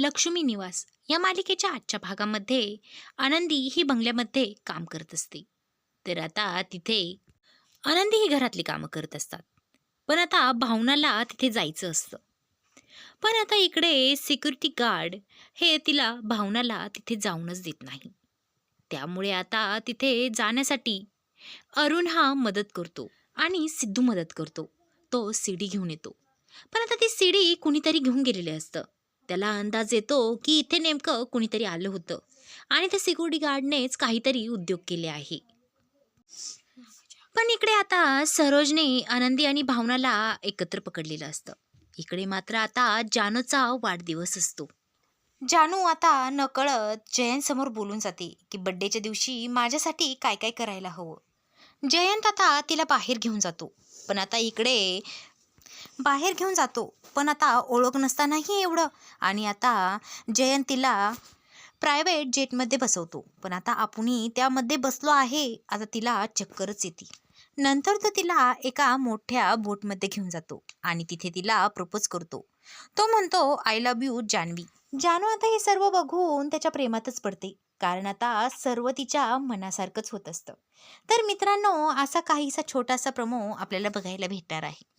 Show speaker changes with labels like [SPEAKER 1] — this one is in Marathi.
[SPEAKER 1] लक्ष्मी निवास या मालिकेच्या आजच्या भागामध्ये आनंदी ही बंगल्यामध्ये काम करत असते. तर आता तिथे आनंदी ही घरातली कामं करत असतात. पण आता भावनाला तिथे जायचं असतं. पण आता इकडे सिक्युरिटी गार्ड हे तिला भावनाला तिथे जाऊनच देत नाही. त्यामुळे आता तिथे जाण्यासाठी अरुण हा मदत करतो आणि सिद्धू मदत करतो. तो सीडी घेऊन येतो. पण आता ती सीडी कुणीतरी घेऊन गेलेली असतं. त्याला अंदाज येतो की इथे नेमकं कुणीतरी आलं होतं. आणि त्या सिक्युरिटी गार्डनेच काहीतरी उद्योग केले आहे. पण इकडे आता सरोजने आनंदी आणि भावनाला एकत्र पकडलेलं असतं. इकडे मात्र आता जानूचा वाढदिवस असतो. जानू आता नकळत जयंतसमोर बोलून जाते की बड्डेच्या दिवशी माझ्यासाठी काय काय करायला हवं. जयंत आता तिला बाहेर घेऊन जातो. पण आता इकडे बाहेर घेऊन जातो. पण आता ओळख नसतानाही एवढं. आणि आता जयंतीला प्रायव्हेट जेटमध्ये बसवतो. पण आता आपणही त्यामध्ये बसलो आहे. आता तिला चक्करच येते. नंतर तो तिला एका मोठ्या बोटमध्ये घेऊन जातो. आणि तिथे तिला प्रपोज करतो. तो म्हणतो आय लव्ह यू जान्हवी जानू आता हे सर्व बघून त्याच्या प्रेमातच पडते. कारण आता सर्व तिच्या मनासारखंच होत असतं. तर मित्रांनो असा काहीसा छोटासा प्रमो आपल्याला बघायला भेटणार आहे.